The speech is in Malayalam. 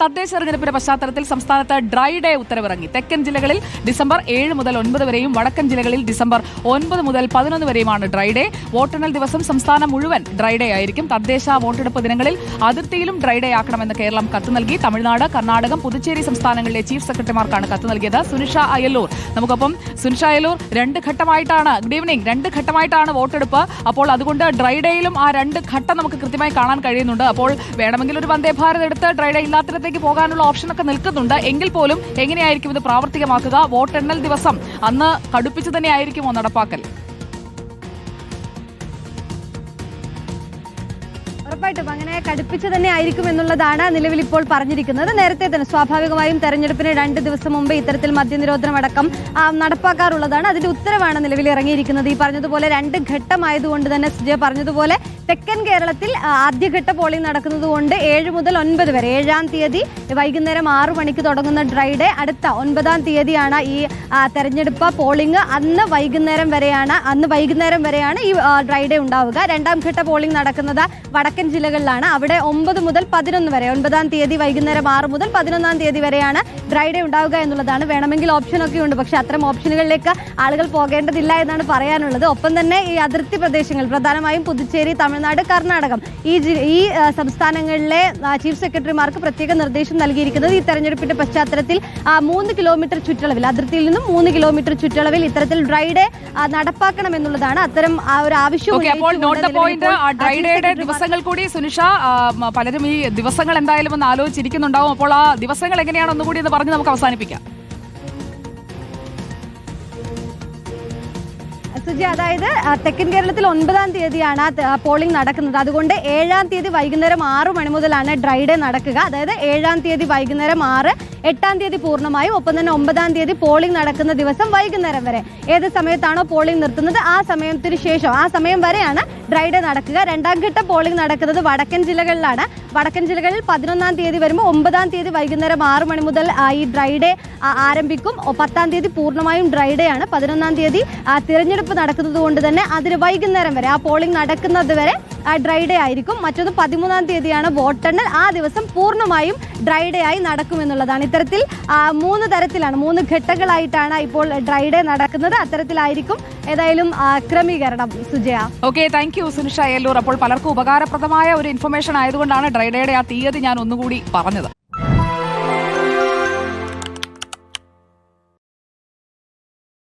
തദ്ദേശ തെരഞ്ഞെടുപ്പിന്റെ പശ്ചാത്തലത്തിൽ സംസ്ഥാനത്ത് ഡ്രൈ ഡേ ഉത്തരവിറങ്ങി. തെക്കൻ ജില്ലകളിൽ ഡിസംബർ ഏഴ് മുതൽ ഒൻപത് വരെയും വടക്കൻ ജില്ലകളിൽ ഡിസംബർ ഒൻപത് മുതൽ പതിനൊന്ന് വരെയുമാണ് ഡ്രൈ ഡേ. വോട്ടെണ്ണൽ ദിവസം സംസ്ഥാനം മുഴുവൻ ഡ്രൈ ഡേ ആയിരിക്കും. തദ്ദേശ വോട്ടെടുപ്പ് ദിനങ്ങളിൽ അതിർത്തിയിലും ഡ്രൈ ഡേ ആക്കണമെന്ന് കേരളം കത്ത് നൽകി. തമിഴ്നാട് കർണാടകം പുതുച്ചേരി സംസ്ഥാനങ്ങളിലെ ചീഫ് സെക്രട്ടറിമാർക്കാണ് കത്ത് നൽകിയത്. സുനിഷ അയലൂർ. നമുക്കൊപ്പം സുനിഷ അയലൂർ രണ്ട് ഘട്ടമായിട്ടാണ് ഗുഡ് ഈവനിംഗ് രണ്ട് ഘട്ടമായിട്ടാണ് വോട്ടെടുപ്പ്. അപ്പോൾ അതുകൊണ്ട് ഡ്രൈ ഡേയിലും ആ രണ്ട് ഘട്ടം നമുക്ക് കൃത്യമായി കാണാൻ കഴിയുന്നുണ്ട്. അപ്പോൾ വേണമെങ്കിൽ ഒരു വന്ദേ ഭാരത് എടുത്ത് ഡ്രൈ ഡേ ഇല്ലാത്തിടത്തേക്ക് പോകാനുള്ള ഓപ്ഷനൊക്കെ നിൽക്കുന്നുണ്ട്. എങ്കിൽ പോലും എങ്ങനെയായിരിക്കും ഇത് പ്രാവർത്തികമാക്കുക? വോട്ടെണ്ണൽ ദിവസം അന്ന് കടുപ്പിച്ച് തന്നെയായിരിക്കുമോ നടപ്പാക്കൽ? ഉറപ്പായിട്ടും അങ്ങനെ കടുപ്പിച്ച് തന്നെ ആയിരിക്കും എന്നുള്ളതാണ് നിലവിൽ ഇപ്പോൾ പറഞ്ഞിരിക്കുന്നത്. നേരത്തെ തന്നെ സ്വാഭാവികമായും തെരഞ്ഞെടുപ്പിന് രണ്ട് ദിവസം മുമ്പ് ഇത്തരത്തിൽ മദ്യനിരോധനം അടക്കം നടപ്പാക്കാറുള്ളതാണ്. അതിന്റെ ഉത്തരവാണ് നിലവിൽ ഇറങ്ങിയിരിക്കുന്നത്. ഈ പറഞ്ഞതുപോലെ രണ്ട് ഘട്ടമായതുകൊണ്ട് തന്നെ സുജയ പറഞ്ഞതുപോലെ തെക്കൻ കേരളത്തിൽ ആദ്യഘട്ട പോളിംഗ് നടക്കുന്നത് കൊണ്ട് ഏഴ് മുതൽ ഒൻപത് വരെ ഏഴാം തീയതി വൈകുന്നേരം ആറു മണിക്ക് തുടങ്ങുന്ന ഡ്രൈ ഡേ അടുത്ത ഒൻപതാം തീയതിയാണ് ഈ തെരഞ്ഞെടുപ്പ് പോളിംഗ്. അന്ന് വൈകുന്നേരം വരെയാണ് അന്ന് വൈകുന്നേരം വരെയാണ് ഈ ഡ്രൈ ഡേ ഉണ്ടാവുക. രണ്ടാം ഘട്ട പോളിംഗ് നടക്കുന്നത് വടക്കൻ ജില്ലകളിലാണ്. അവിടെ ഒമ്പത് മുതൽ പതിനൊന്ന് വരെ ഒൻപതാം തീയതി വൈകുന്നേരം ആറ് മുതൽ പതിനൊന്നാം തീയതി വരെയാണ് ഡ്രൈ ഡേ ഉണ്ടാവുക എന്നുള്ളതാണ്. വേണമെങ്കിൽ ഓപ്ഷനൊക്കെ ഉണ്ട് പക്ഷെ അത്തരം ഓപ്ഷനുകളിലേക്ക് ആളുകൾ പോകേണ്ടതില്ല എന്നാണ് പറയാനുള്ളത്. ഒപ്പം തന്നെ ഈ അതിർത്തി പ്രദേശങ്ങൾ പ്രധാനമായും പുതുച്ചേരി തമിഴ്നാട് കർണാടകം. ഈ ഈ സംസ്ഥാനങ്ങളിലെ ചീഫ് സെക്രട്ടറിമാർക്ക് പ്രത്യേക നിർദ്ദേശം നൽകിയിരിക്കുന്നത് ഈ തെരഞ്ഞെടുപ്പിന്റെ പശ്ചാത്തലത്തിൽ മൂന്ന് കിലോമീറ്റർ ചുറ്റളവിൽ അതിർത്തിയിൽ നിന്നും മൂന്ന് കിലോമീറ്റർ ചുറ്റളവിൽ ഇത്തരത്തിൽ ഡ്രൈ ഡേ നടപ്പാക്കണം എന്നുള്ളതാണ് അത്തരം ആ ഒരു ആവശ്യം ദിവസങ്ങൾ കൂടി സുനിഷ പലരും ഈ ദിവസങ്ങൾ എന്തായാലും ഒന്ന് ആലോചിച്ചിരിക്കുന്നുണ്ടാവും. അപ്പോൾ ആ ദിവസങ്ങൾ എങ്ങനെയാണ് ഒന്നുകൂടി എന്ന് പറഞ്ഞ് നമുക്ക് അവസാനിപ്പിക്കാം. സുജി അതായത് തെക്കൻ കേരളത്തിൽ ഒൻപതാം തീയതിയാണ് പോളിംഗ് നടക്കുന്നത്. അതുകൊണ്ട് ഏഴാം തീയതി വൈകുന്നേരം ആറ് മണി മുതലാണ് ഡ്രൈ ഡേ നടക്കുക. അതായത് ഏഴാം തീയതി വൈകുന്നേരം ആറ് എട്ടാം തീയതി പൂർണമായും ഒപ്പം തന്നെ ഒമ്പതാം തീയതി പോളിംഗ് നടക്കുന്ന ദിവസം വൈകുന്നേരം വരെ. ഏത് സമയത്താണോ പോളിംഗ് നിർത്തുന്നത്? ആ സമയത്തിന് ശേഷം ആ സമയം വരെയാണ് ഡ്രൈ ഡേ നടക്കുക. രണ്ടാം ഘട്ട പോളിംഗ് നടക്കുന്നത് വടക്കൻ ജില്ലകളിലാണ്. വടക്കൻ ജില്ലകളിൽ പതിനൊന്നാം തീയതി വരുമ്പോൾ ഒമ്പതാം തീയതി വൈകുന്നേരം ആറ് മണി മുതൽ ഈ ഡ്രൈ ഡേ ആരംഭിക്കും. പത്താം തീയതി പൂർണമായും ഡ്രൈ ഡേ ആണ്. പതിനൊന്നാം തീയതി ആ, തിരഞ്ഞെടുപ്പ് നടക്കുന്നത് കൊണ്ട് തന്നെ അതിന് വൈകുന്നേരം വരെ ആ പോളിംഗ് നടക്കുന്നത് വരെ ഡ്രൈ ഡേ ആയിരിക്കും. മറ്റൊന്ന് പതിമൂന്നാം തീയതിയാണ് വോട്ടെണ്ണൽ ആ ദിവസം പൂർണമായും ഡ്രൈ ഡേ ആയി നടക്കുമെന്നുള്ളതാണ്. ഇത്തരത്തിൽ മൂന്ന് തരത്തിലാണ് മൂന്ന് ഘട്ടങ്ങളായിട്ടാണ് ഇപ്പോൾ ഡ്രൈ ഡേ നടക്കുന്നത്. അത്തരത്തിലായിരിക്കും ഏതായാലും ക്രമീകരണം. Sujaya. Okay thank you Sunisha Ellur. അപ്പോൾ പലർക്കും ഉപകാരപ്രദമായ ഒരു ഇൻഫർമേഷൻ ആയതുകൊണ്ടാണ് ഡ്രൈ ഡേയുടെ ആ തീയതി ഞാൻ ഒന്നുകൂടി പറഞ്ഞത്.